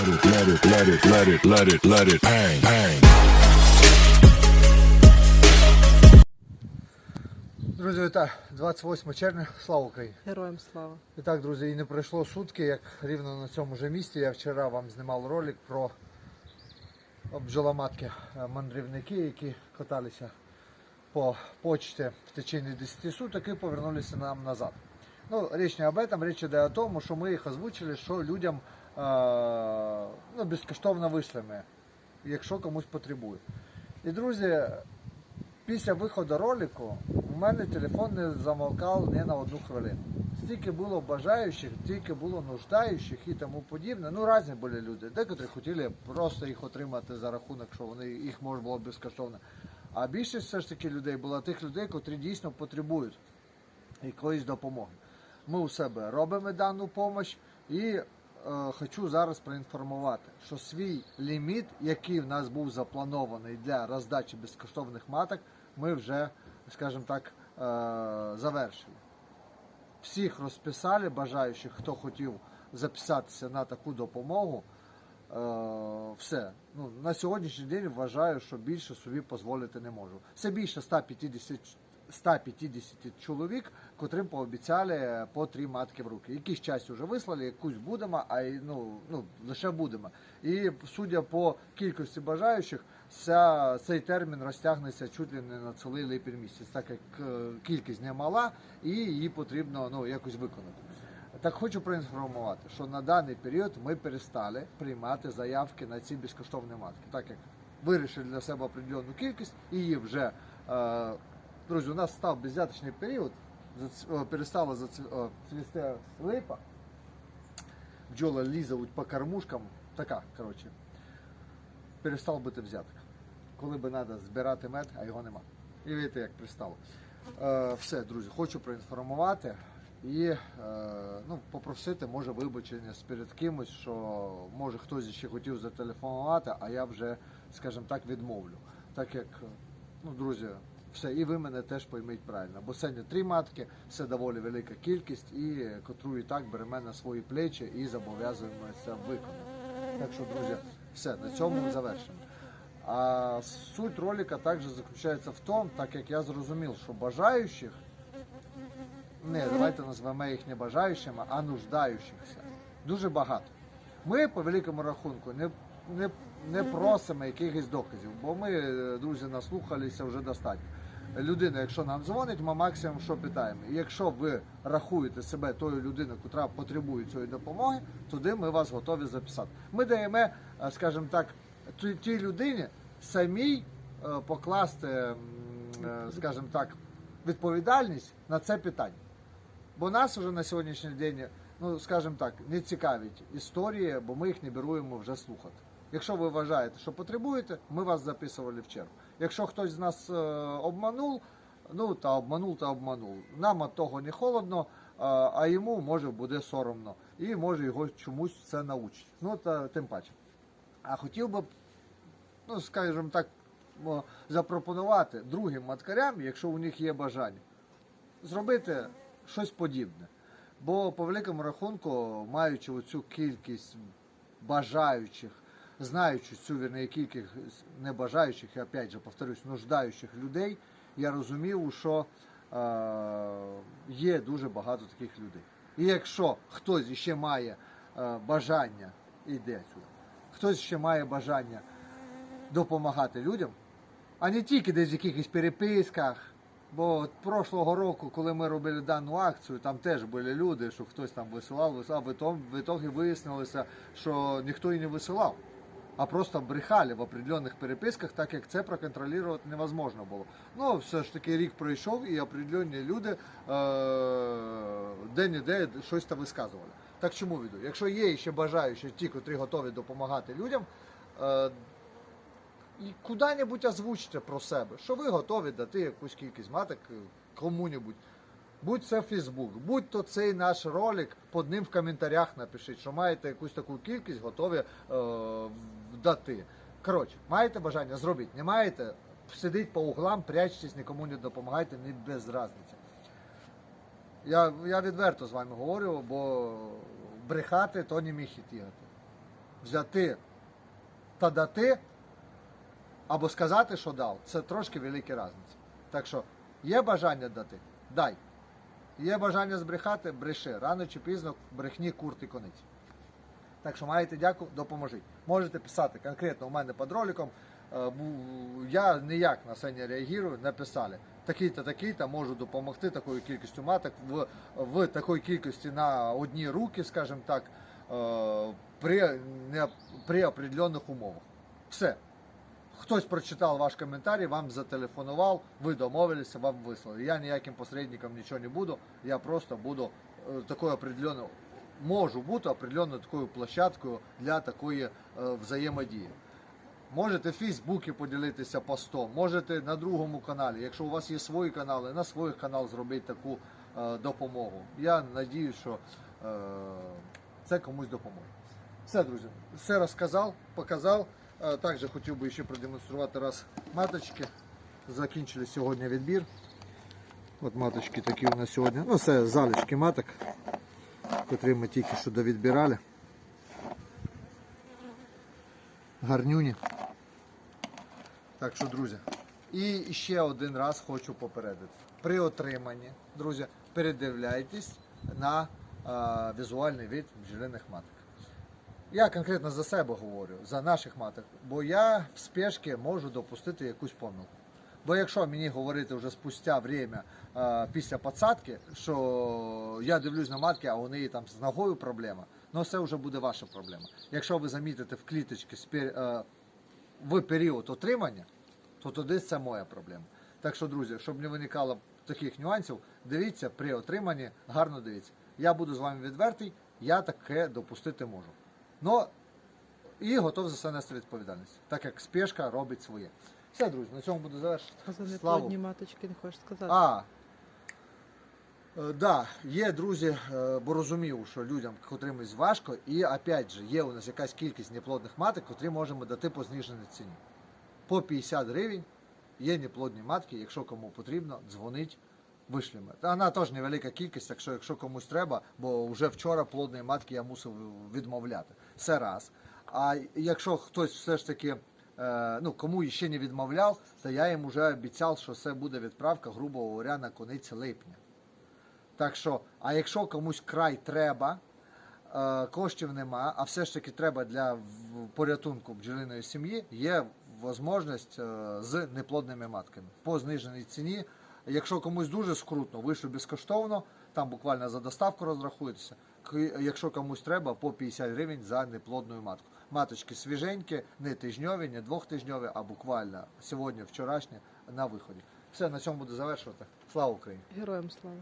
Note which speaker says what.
Speaker 1: Let it, let it, let it, let it, let it, let it bang, bang.
Speaker 2: Друзі, вітаю! 28 червня, слава Україні!
Speaker 3: Героям слава.
Speaker 2: І так, друзі, і не пройшло сутки, як рівно на цьому же місці. Я вчора вам знімав ролик про бджоломатки е, мандрівники, які каталися по почті в течение 10 суток і повернулися нам назад. Ну, річ не об этом, річ іде о тому, що ми їх озвучили, що людям ну, безкоштовно вийшлемо, якщо комусь потребує. І друзі, після виходу ролику у мене телефон не замовкав ні на одну хвилину. Стільки було бажаючих, стільки було нуждаючих і тому подібне. Ну, різні були люди. Декотрі хотіли просто їх отримати за рахунок, що вони їх можна було безкоштовно. А більшість все ж таки людей було тих людей, котрі дійсно потребують якоїсь допомоги. Ми у себе робимо дану допомогу і е, хочу зараз проінформувати, що свій ліміт, який в нас був запланований для роздачі безкоштовних маток, ми вже, скажімо так, е, завершили. Всіх розписали, бажаючих, хто хотів записатися на таку допомогу. Е, все. Ну, на сьогоднішній день вважаю, що більше собі дозволити не можу. Це більше 150, 150 чоловік, котрим пообіцяли по три матки в руки. Якісь часть вже вислали, якусь будемо, а й, ну, ну, лише будемо. І судя по кількості бажаючих, ця, цей термін розтягнеться чуть ли не на цілий липень місяць, так як е, кількість немала і її потрібно ну, якось виконати. Так хочу проінформувати, що на даний період ми перестали приймати заявки на ці безкоштовні матки, так як вирішили для себе определенну кількість, і її вже е, друзі, у нас став безвяточний період, перестала зац- цвісти липа, бджоли лізають по кормушкам, така, коротше, перестав бути взяток. Коли би треба збирати мед, а його нема. І видите, як пристало. Е, все, друзі, хочу проінформувати і е, ну, попросити, може, вибачення перед кимось, що може хтось ще хотів зателефонувати, а я вже, скажімо так, відмовлю. Так як, ну, друзі, все, і ви мене теж пойміть правильно, бо це не три матки, це доволі велика кількість, і котру і так беремо на свої плечі і зобов'язуємося виконати. Так що, друзі, все, на цьому завершимо. А суть ролика також заключається в тому, так як я зрозумів, що бажаючих, не, давайте назвемо їх не бажаючими, а нуждаючихся. Дуже багато. Ми по великому рахунку не, не, не просимо якихось доказів, бо ми, е, друзі, наслухалися вже достатньо. Людина, якщо нам дзвонить, ми максимум що питаємо. Якщо ви рахуєте себе тою людиною, яка потребує цієї допомоги, туди ми вас готові записати. Ми даємо, е, скажімо так, тій- людині самій е, покласти, скажімо так, відповідальність на це питання. Бо нас вже на сьогоднішній день, ну скажімо так, не цікавить історії, бо ми їх не беруємо вже слухати. Якщо ви вважаєте, що потребуєте, ми вас записували в чергу. Якщо хтось з нас е, обманув, ну та обманув, та обманув. Нам від того не холодно, а, а йому може буде соромно. І може його чомусь це научить. Ну та тим паче. А хотів би, ну скажімо так, запропонувати другим маткарям, якщо у них є бажання зробити щось подібне. Бо по великому рахунку, маючи оцю кількість бажаючих, знаючи цю вірне кількість небажаючих, і опять же повторюсь, нуждаючих людей, я розумів, що е, є дуже багато таких людей. І якщо хтось ще має е, бажання, іде сюди, хтось ще має бажання допомагати людям, а не тільки десь в якихось переписках. Бо от прошлого року, коли ми робили дану акцію, там теж були люди, що хтось там висилав, висилав, ітог- в ітогі вияснилося, що ніхто і не висилав, а просто брехали в определених переписках, так як це проконтролювати невозможно було. Ну, все ж таки рік пройшов, і определені люди е- де-не-де щось там висказували. Так чому веду? Якщо є ще бажаючі ті, котрі готові допомагати людям, е- і куди-небудь озвучте про себе, що ви готові дати якусь кількість маток е, кому-небудь. Будь це Фейсбук, будь то цей наш ролик, під ним в коментарях напишіть, що маєте якусь таку кількість, готові е. Коротше, маєте бажання, зробіть. Не маєте, сидіть по углам, прячтесь, нікому не допомагайте, не без разниці. Я, я відверто з вами говорю, бо брехати то не мій хід ігати. взяти та дати, або сказати, що дав, це трошки велика різниця. Так що є бажання дати, дай. Є бажання збрехати, бреши. Рано чи пізно брехні курт і кониць. Так що маєте дяку, допоможіть. Можете писати конкретно у мене під роликом. Е, Я ніяк на це не реагую, написали. Такий-то, такий-то можу допомогти такою кількістю маток в, в такій кількості на одні руки, скажімо так, е, при, не, при определених умовах. Все. Хтось прочитав ваш коментар, вам зателефонував, ви домовилися, вам вислали. Я ніяким посередником нічого не буду, я просто буду е, такою определеною, можу бути определеною такою площадкою для такої е, взаємодії. Можете в Фейсбуці поділитися постом, можете на другому каналі. Якщо у вас є свої канали, на своїх канал зробити таку е, допомогу. Я надію, що це комусь допоможе. Все, друзі, все розказав, показав. Е, Також хотів би ще продемонструвати раз маточки. Закінчили сьогодні відбір. От маточки такі у нас сьогодні. Ну, це залишки маток, котрі ми тільки що довідбирали. Гарнюні. Так що, друзі, і ще один раз хочу попередити. При отриманні, друзі, передивляйтесь на е, візуальний вид бджолиних маток. Я конкретно за себе говорю, за наших маток, бо я в спешці можу допустити якусь помилку. Бо якщо мені говорити вже спустя время після посадки, що я дивлюсь на матки, а у неї там з ногою проблема, ну це вже буде ваша проблема. Якщо ви замітите в кліточці в період отримання, то тоді це моя проблема. Так що, друзі, щоб не виникало таких нюансів, дивіться при отриманні, гарно дивіться. Я буду з вами відвертий, я таке допустити можу. Но і готов за це нести відповідальність, так як спешка робить своє. Все, друзі, на цьому буду завершити.
Speaker 3: А за неплодні маточки не хочеш сказати?
Speaker 2: А, е, да, є друзі, е, бо розумів, що людям котримось важко, і опять же, є у нас якась кількість неплодних маток, котрі можемо дати по зниженій ціні. По 50 гривень є неплодні матки, якщо кому потрібно, дзвонить, вишлємо. Вона теж невелика кількість, так що якщо комусь треба, бо вже вчора плодної матки я мусив відмовляти. Це раз. А якщо хтось все ж таки е, ну, кому ще не відмовляв, то я їм вже обіцяв, що це буде відправка, грубо говоря, на кониці липня. Так що, а якщо комусь край треба, е, коштів нема, а все ж таки треба для порятунку бджолиної сім'ї, є можливість е, з неплодними матками по зниженій ціні. Якщо комусь дуже скрутно, вийшло безкоштовно, там буквально за доставку розрахуєтеся. Якщо комусь треба, по 50 гривень за неплодну матку. Маточки свіженькі, не тижньові, не двохтижньові, а буквально сьогодні, вчорашні на виході. Все, на цьому буду завершувати. Слава Україні!
Speaker 3: Героям слава.